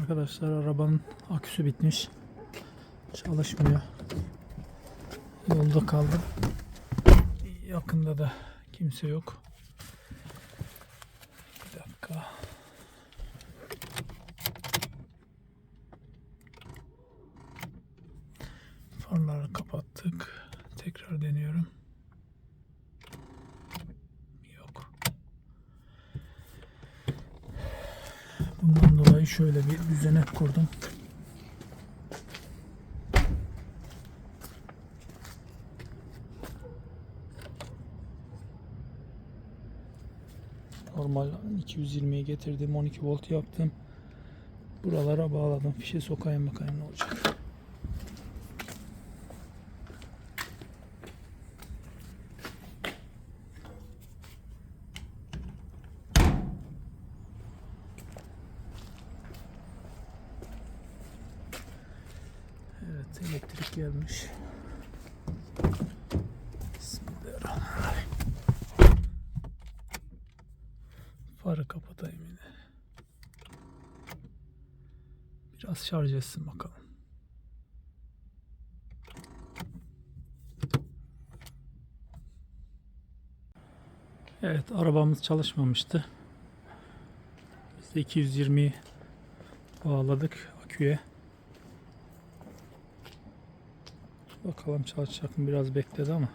Arkadaşlar arabanın aküsü bitmiş. Çalışmıyor. Yolda kaldım. Yakında da kimse yok. Bir dakika. Farları kapattık. Tekrar deniyorum. Yok. Bundan dolayı şöyle bir düzenek kurdum. Normal 220'ye getirdim. 12 volt yaptım. Buralara bağladım. Fişe sokayım bakayım ne olacak. Evet elektrik gelmiş. Bismillahirrahmanirrahim. Farı kapatayım yine. Biraz şarj etsin bakalım. Evet arabamız çalışmamıştı. Biz de 220'yi bağladık aküye. Bakalım çalışacak mı biraz bekledi ama.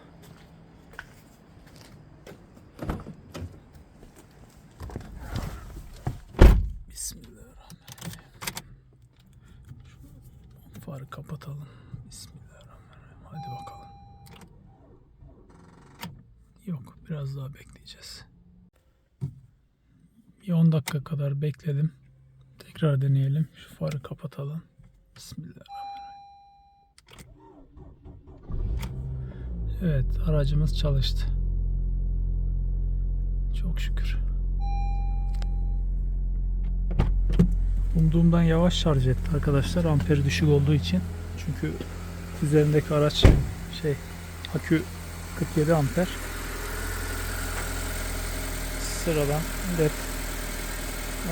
Bismillahirrahmanirrahim. Şu farı kapatalım. Bismillahirrahmanirrahim. Hadi bakalım. Yok biraz daha bekleyeceğiz. Bir 10 dakika kadar bekledim. Tekrar deneyelim. Şu farı kapatalım. Bismillahirrahmanirrahim. Evet aracımız çalıştı. Çok şükür. Umduğumdan yavaş şarj etti arkadaşlar amperi düşük olduğu için. Çünkü üzerindeki araç şey akü 47 amper. Sıradan led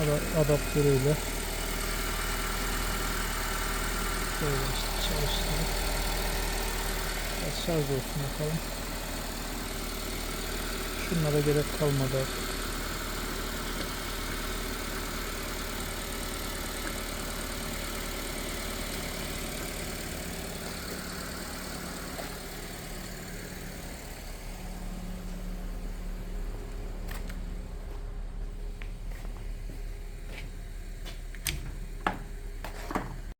ada- adaptörüyle böyle işte çalıştırdık. Şarj olsun bakalım. Şunlara gerek kalmadı artık.